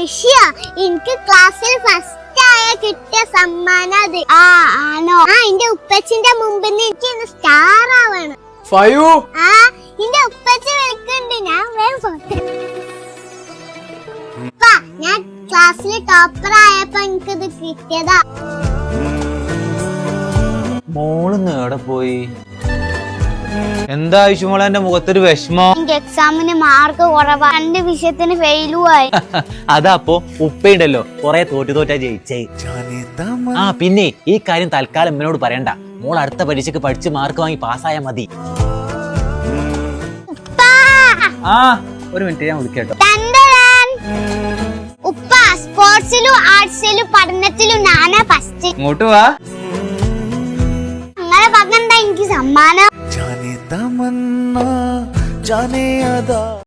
ഐഷ്യ എനിക്ക് ക്ലാസ്സിൽ ഫസ്റ്റ് ആയ കിട്ടിയ സമ്മാനം അത്. ആ ആണോ? ആ എന്റെ ഉപ്പച്ചിന്റെ മുമ്പിൽ നിന്ന് എനിക്ക് സ്റ്റാർ ആവണം. ഫയു ആ എന്റെ ഉപ്പച്ചി വിളിക്കുന്നുണ്ട്. ഞാൻ വേഗം പോട്ടെ. ഞാൻ ക്ലാസ്സിൽ ടോപ്പർ ആയപ്പോ എനിക്കത് കിട്ടിയതാ. മോൾ നേടെ പോയി? എന്താ ആവശ്യമോളെ എന്റെ മുഖത്തൊരു വിഷമോ? എനിക്ക് എക്സാമിന് മാർക്ക് കുറവാ. രണ്ട് വിഷയത്തിന് ഫെയിലും ആയി. അതാ അപ്പോ ഉപ്പയുണ്ടല്ലോ. കൊറേ തോറ്റു തോറ്റാ ജയിച്ചേ. ആ പിന്നെ ഈ കാര്യം തൽക്കാലം എന്നോട് പറയണ്ട. മോൾ അടുത്ത പരീക്ഷക്ക് പഠിച്ച് മാർക്ക് വാങ്ങി പാസ്സായാ മതി. ഉപ്പാ, ആ ഒരു മിനിറ്റ് ഞാൻ വിളിക്കട്ടോ. ഉപ്പ സ്പോർട്സിലും ആർട്സിലും പഠനത്തിലും ഫസ്റ്റ് ഇങ്ങോട്ട് വാ. അങ്ങനെ പറഞ്ഞെന്താ എനിക്ക് സമ്മാനം? தமன்னா ஜானே அதா